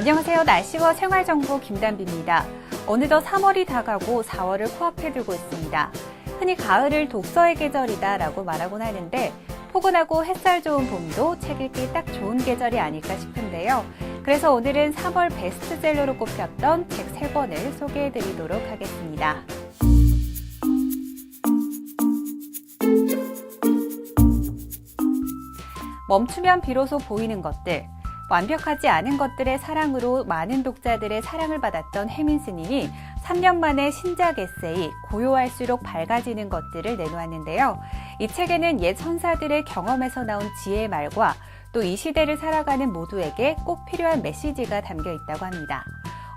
안녕하세요. 날씨와 생활정보 김단비입니다. 어느덧 3월이 다가고 4월을 코앞에 두고 있습니다. 흔히 가을을 독서의 계절이다 라고 말하곤 하는데 포근하고 햇살 좋은 봄도 책 읽기 딱 좋은 계절이 아닐까 싶은데요. 그래서 오늘은 3월 베스트셀러로 꼽혔던 책 3권을 소개해 드리도록 하겠습니다. 멈추면 비로소 보이는 것들. 완벽하지 않은 것들의 사랑으로 많은 독자들의 사랑을 받았던 해민 스님이 3년 만에 신작 에세이 고요할수록 밝아지는 것들을 내놓았는데요. 이 책에는 옛 선사들의 경험에서 나온 지혜의 말과 또 이 시대를 살아가는 모두에게 꼭 필요한 메시지가 담겨 있다고 합니다.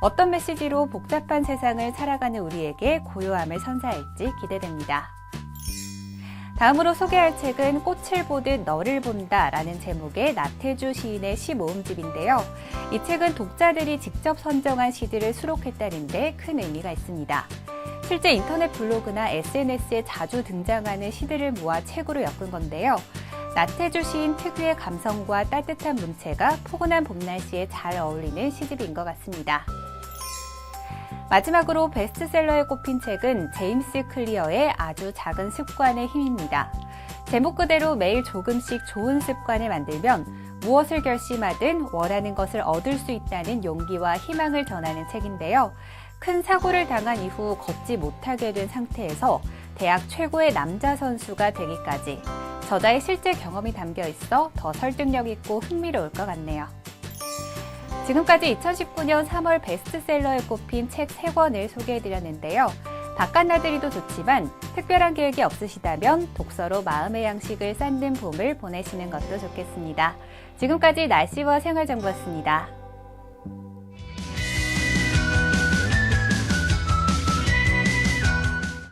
어떤 메시지로 복잡한 세상을 살아가는 우리에게 고요함을 선사할지 기대됩니다. 다음으로 소개할 책은 꽃을 보듯 너를 본다 라는 제목의 나태주 시인의 시 모음집인데요. 이 책은 독자들이 직접 선정한 시들을 수록했다는데 큰 의미가 있습니다. 실제 인터넷 블로그나 SNS에 자주 등장하는 시들을 모아 책으로 엮은 건데요. 나태주 시인 특유의 감성과 따뜻한 문체가 포근한 봄 날씨에 잘 어울리는 시집인 것 같습니다. 마지막으로 베스트셀러에 꼽힌 책은 제임스 클리어의 아주 작은 습관의 힘입니다. 제목 그대로 매일 조금씩 좋은 습관을 만들면 무엇을 결심하든 원하는 것을 얻을 수 있다는 용기와 희망을 전하는 책인데요. 큰 사고를 당한 이후 걷지 못하게 된 상태에서 대학 최고의 남자 선수가 되기까지 저자의 실제 경험이 담겨 있어 더 설득력 있고 흥미로울 것 같네요. 지금까지 2019년 3월 베스트셀러에 꼽힌 책 3권을 소개해드렸는데요. 바깥 나들이도 좋지만 특별한 계획이 없으시다면 독서로 마음의 양식을 쌓는 봄을 보내시는 것도 좋겠습니다. 지금까지 날씨와 생활정보였습니다.